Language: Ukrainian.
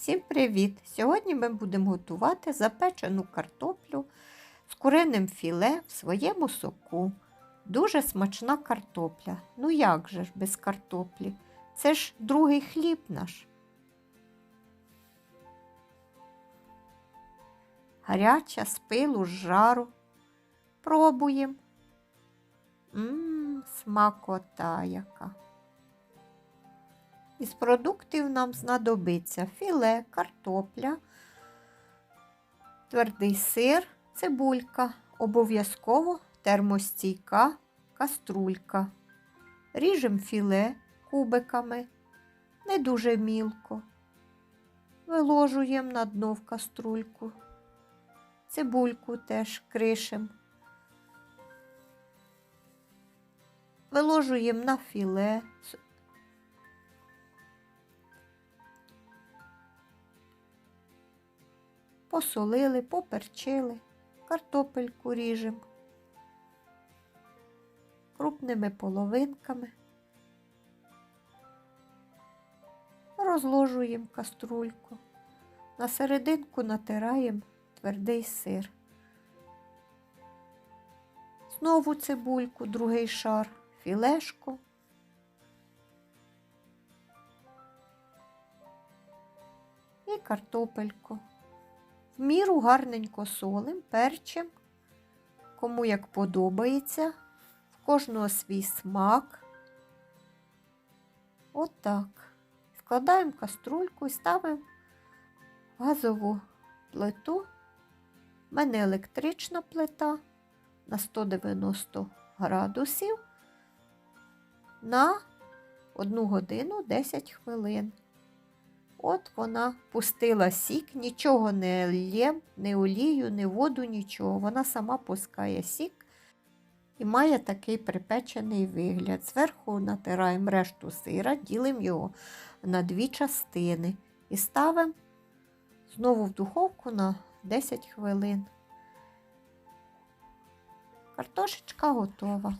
Всім привіт! Сьогодні ми будемо готувати запечену картоплю з куриним філе в своєму соку. Дуже смачна картопля. Ну як же ж без картоплі? Це ж другий хліб наш. Гаряча з пилу, з жару. Пробуємо. Мм, смакота яка. Із продуктів нам знадобиться філе, картопля, твердий сир, цибулька, обов'язково термостійка каструлька. Ріжемо філе кубиками, не дуже мілко. Виложуємо на дно в каструльку. Цибульку теж кришем. Виложуємо на філе. Посолили, поперчили, картопельку ріжемо крупними половинками, розложуємо каструльку, на серединку натираємо твердий сир. Знову цибульку, другий шар, філешку. І картопельку. Міру гарненько солим, перчим, кому як подобається, в кожного свій смак. Отак. Складаємо каструльку і ставимо газову плиту. У мене електрична плита на 190 градусів на 1 годину 10 хвилин. От вона пустила сік, нічого не лє, не олію, не воду, нічого. Вона сама пускає сік і має такий припечений вигляд. Зверху натираємо решту сира, ділимо його на дві частини і ставимо знову в духовку на 10 хвилин. Картошечка готова.